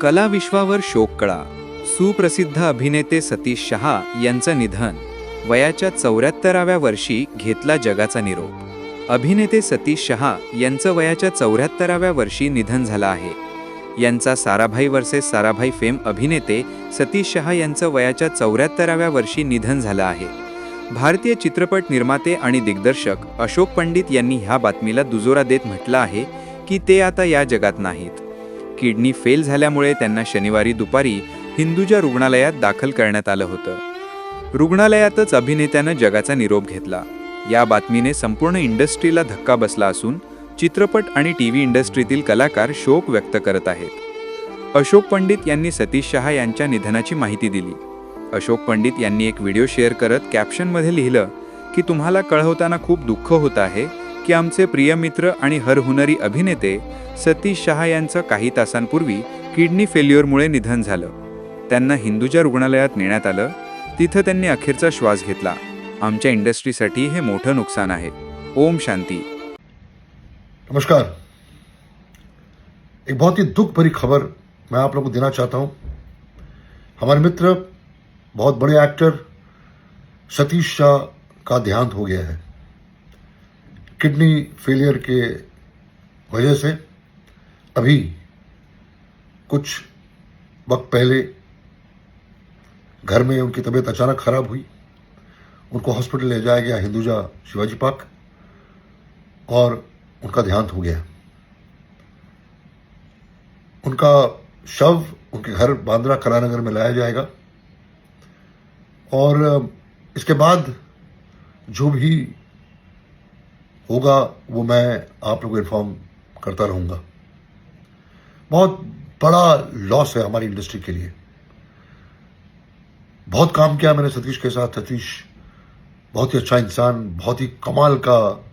कला विश्वावर शोककळा सुप्रसिद्ध अभिनेते सतीश शहा यांचं निधन. वयाच्या चौऱ्याहत्तराव्या वर्षी घेतला जगाचा निरोप. अभिनेते सतीश शहा यांचं वयाच्या चौऱ्याहत्तराव्या वर्षी निधन झालं आहे. यांचा साराभाई वर्सेस साराभाई फेम अभिनेते सतीश शहा यांचं वयाच्या चौऱ्याहत्तराव्या वर्षी निधन झालं आहे. भारतीय चित्रपट निर्माते आणि दिग्दर्शक अशोक पंडित यांनी ह्या बातमीला दुजोरा देत म्हटलं आहे की ते आता या जगात नाहीत. किडनी फेल झाल्यामुळे त्यांना शनिवारी दुपारी हिंदूजा रुग्णालयात दाखल करण्यात आलं होतं. रुग्णालयातच अभिनेत्यानं जगाचा निरोप घेतला. या बातमीने संपूर्ण इंडस्ट्रीला धक्का बसला असून चित्रपट आणि टी व्ही इंडस्ट्रीतील कलाकार शोक व्यक्त करत आहेत. अशोक पंडित यांनी सतीश शहा यांच्या निधनाची माहिती दिली. अशोक पंडित यांनी एक व्हिडिओ शेअर करत कॅप्शनमध्ये लिहिलं की तुम्हाला कळवताना खूप दुःख होत आहे की आमचे प्रिय मित्र आणि हरहुनरी अभिनेते सतीश शहा यांचं काही तासांपूर्वी किडनी फेल्युअरमुळे निधन झालं. त्यांना हिंदुजा रुग्णालयात नेण्यात आलं. तिथं त्यांनी अखेरचा श्वास घेतला. आमच्या इंडस्ट्रीसाठी हे मोठं नुकसान आहे. ओम शांती. नमस्कार. एक बहुत ही दुख भरी खबर मैं आप लोगों को देना चाहता हूं। हमारे मित्र बहुत बड़े एक्टर सतीश शाह का देहांत हो गया है। किडनी फेलियर के वजह से अभी कुछ वक्त पहले घर में उनकी तबीयत अचानक खराब हुई। उनको हॉस्पिटल ले जाया गया हिंदुजा शिवाजी पार्क और उनका देहांत हो गया। उनका शव उनके घर बांद्रा कलानगर में लाया जाएगा और इसके बाद जो भी होगा, वो मैं आप लोगों को इन्फॉर्म करता रहूँगा। बहुत बड़ा लॉस है हमारी इंडस्ट्री के लिए। बहुत काम किया मैंने सतीश के साथ, सतीश बहुत ही अच्छा इंसान, बहुत ही कमाल का